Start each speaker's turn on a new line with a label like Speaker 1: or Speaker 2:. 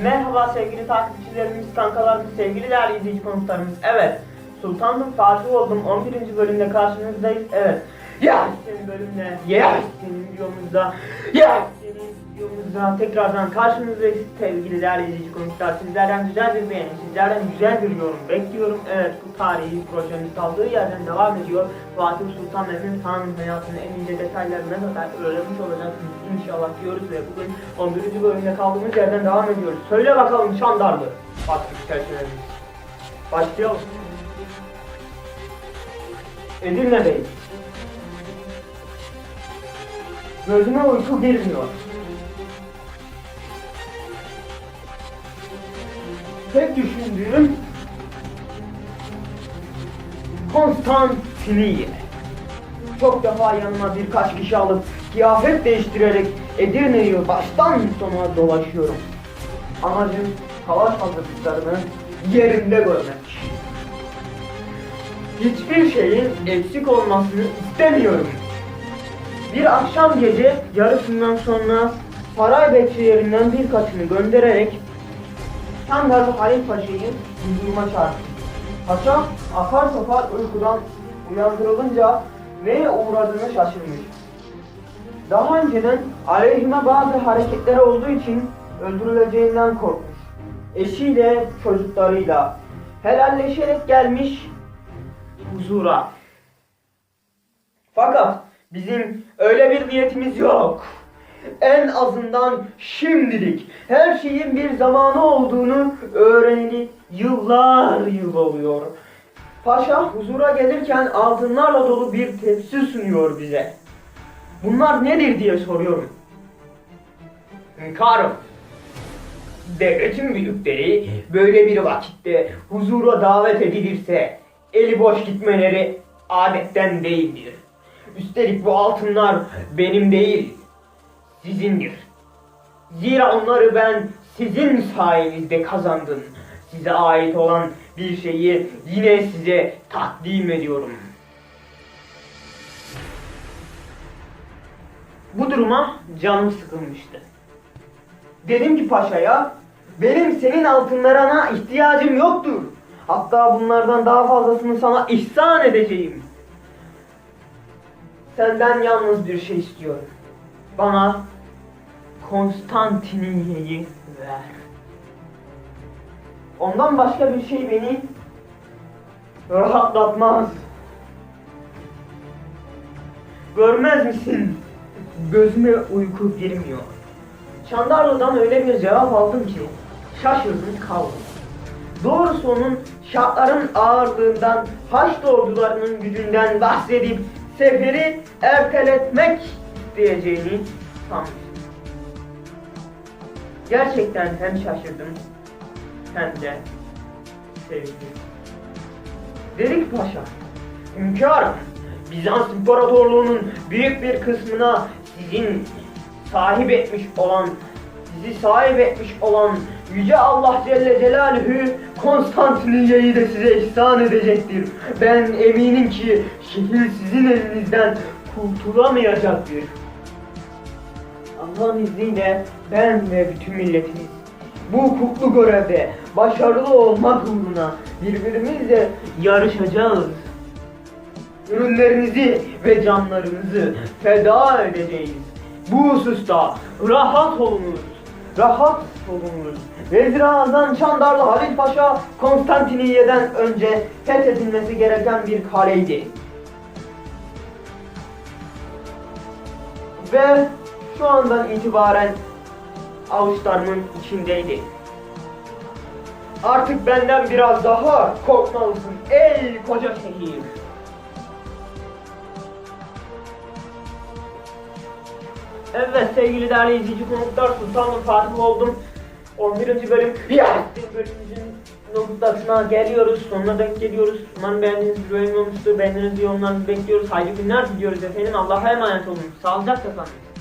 Speaker 1: Merhaba sevgili takipçilerimiz, kankalarımız, sevgili değerli izleyici konuklarımız. Evet, Sultanım Fatih oldum. 11. bölümde karşınızdayız. Evet. Ya senin bölümle, ya senin videomuzda, ya senin videomuzda tekrardan karşınızdayız sevgili değerli izleyici konuklar. Sizlerden güzel bir beğeni, sizlerden güzel bir yorum bekliyorum. Evet, bu tarihi projemiz kaldığı yerden devam ediyor. Fatih Sultan Mehmet Han'ın hayatını en ince detaylarına kadar öğrenmiş olacaksınız inşallah diyoruz ve bugün 11. bölümde kaldığımız yerden devam ediyoruz. Söyle bakalım Çandarlı. Baktık çerçevelerimiz. Başlayalım. Edirne'deyiz. Gözüme uyku girmiyor. Tek düşündüğüm Konstantiniye. Çok defa yanıma birkaç kişi alıp kıyafet değiştirerek Edirne'yi baştan sona dolaşıyorum. Amacım savaş hazırlıklarını yerinde görmek. Hiçbir şeyin eksik olmasını istemiyorum. Bir akşam gece yarısından sonra saray bekçilerinden birkaçını göndererek Çandarlı Halil Paşa'yı huzuruma çağırdım. Paşa apar topar uykudan uyandırılınca neye uğradığını şaşırmış. Daha önceden aleyhime bazı hareketleri olduğu için öldürüleceğinden korkmuş. Eşiyle, çocuklarıyla helalleşerek gelmiş huzura. Fakat bizim öyle bir niyetimiz yok. En azından şimdilik her şeyin bir zamanı olduğunu öğrenili yıllar yıl oluyor. Paşa huzura gelirken altınlarla dolu bir tepsi sunuyor bize. Bunlar nedir diye soruyorum. Hünkârım, devletin büyükleri böyle bir vakitte huzura davet edilirse eli boş gitmeleri adetten değildir. Üstelik bu altınlar benim değil, sizindir. Zira onları ben sizin sayenizde kazandım. Size ait olan bir şeyi yine size takdim ediyorum. Bu duruma canım sıkılmıştı. Dedim ki paşaya, benim senin altınlarına ihtiyacım yoktur. Hatta bunlardan daha fazlasını sana ihsan edeceğim. Senden yalnız bir şey istiyorum. Bana Konstantiniye'yi ver. Ondan başka bir şey beni rahatlatmaz. Görmez misin? Gözüme uyku girmiyor. Çandarlı'dan öyle bir cevap aldım ki şaşırdım kaldım. Doğrusu onun şartların ağırlığından, Haçlı ordularının gücünden bahsedip seferi erteletmek isteyeceğini sanmıştım. Gerçekten hem şaşırdım hem de sevindim. Dedik Paşa, hünkârım, Bizans İmparatorluğu'nun büyük bir kısmına sizin sahip etmiş olan, sizi sahip etmiş olan Yüce Allah Celle Celaluhu Konstantiniye'yi de size ihsan edecektir. Ben eminim ki şehir sizin elinizden kurtulamayacaktır. Allah'ın izniyle ben ve bütün milletimiz bu kutlu görevde başarılı olmak uğruna birbirimizle yarışacağız. Ürünlerinizi ve canlarınızı feda edeceğiz. Bu hususta rahat olunuz. Rahat olunuz. Vezir Ağa'dan Çandarlı Halil Paşa Konstantiniye'den önce fethedilmesi gereken bir kaleydi. Ve şu andan itibaren avuçlarımın içindeydi. Artık benden biraz daha korkmalısın ey koca şehir. Evet sevgili değerli izleyici konuklar Sultanlı Fatih oldum. 11. bölüm yani bölümümüzün noktasına geliyoruz. Sonuna denk geliyoruz. Umarım beğendiğiniz bir bölüm olmuştur. Beğendiğiniz yorumlarınızı bekliyoruz. Hayırlı günler diliyoruz efendim. Allah'a emanet olun. Sağlıcakla kalın.